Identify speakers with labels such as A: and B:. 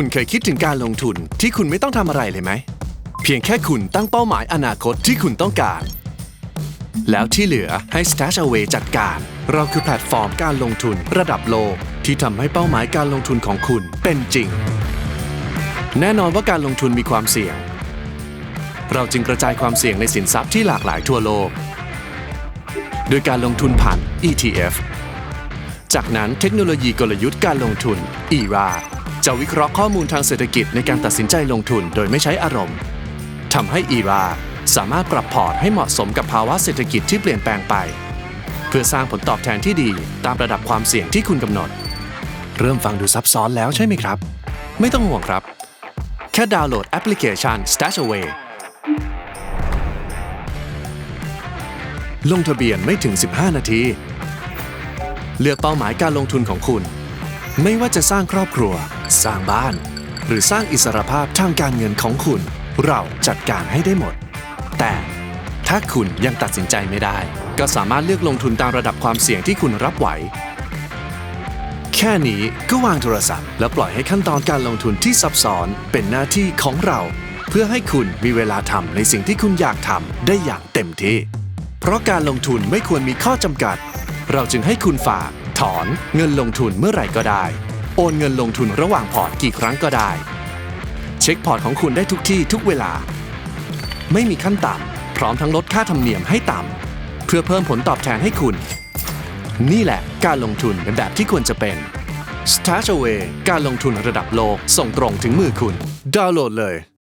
A: คุณเคยคิดถึงการลงทุนที่คุณไม่ต้องทำอะไรเลยไหม เพียงแค่คุณตั้งเป้าหมายอนาคตที่คุณต้องการ แล้วที่เหลือให้ Stash Away จัดการ เราคือแพลตฟอร์มการลงทุนระดับโลก ที่ทำให้เป้าหมายการลงทุนของคุณเป็นจริง แน่นอนว่าการลงทุนมีความเสี่ยง เราจึงกระจายความเสี่ยงในสินทรัพย์ที่หลากหลายทั่วโลก โดยการลงทุนผ่าน ETF จากนั้นเทคโนโลยีกลยุทธ์การลงทุน ERA จะวิเคราะห์ข้อมูลทางเศรษฐกิจในการตัดสินใจลงทุนโดยไม่ใช้อารมณ์ทำให้ ERA สามารถปรับพอร์ตให้เหมาะสมกับภาวะเศรษฐกิจที่เปลี่ยนแปลงไป เพื่อสร้างผลตอบแทนที่ดีตามระดับความเสี่ยงที่คุณกำหนด เริ่มฟังดูซับซ้อนแล้วใช่ไหมครับ ไม่ต้องห่วงครับ แค่ดาวน์โหลดแอปพลิเคชัน Stash Away ลงทะเบียนไม่ถึง 15 นาที เลือกเป้าหมายการลงทุนของคุณ ไม่ว่าจะสร้างครอบครัว สร้างบ้าน หรือสร้างอิสรภาพทางการเงินของคุณ เราจัดการให้ได้หมด แต่ถ้าคุณยังตัดสินใจไม่ได้ ก็สามารถเลือกลงทุนตามระดับความเสี่ยงที่คุณรับไหว แค่นี้ก็วางโทรศัพท์ แล้วปล่อยให้ขั้นตอนการลงทุนที่ซับซ้อนเป็นหน้าที่ของเรา เพื่อให้คุณมีเวลาทำในสิ่งที่คุณอยากทำได้อย่างเต็มที่ เพราะการลงทุนไม่ควรมีข้อจำกัด เราจึงให้คุณฝาก ถอนเงินลงทุนเมื่อไหร่ก็ได้ โอนเงินลงทุนระหว่างพอร์ตกี่ครั้งก็ได้ เช็คพอร์ตของคุณได้ทุกที่ทุกเวลา ไม่มีขั้นต่ำพร้อมทั้งลดค่าธรรมเนียมให้ต่ำเพื่อเพิ่มผลตอบแทนให้คุณ นี่แหละการลงทุนในแบบที่ควรจะเป็น s t a r h a w a y การลงทุนระดับโลกส่งตรงถึงมือคุณ ดาวน์โหลดเลย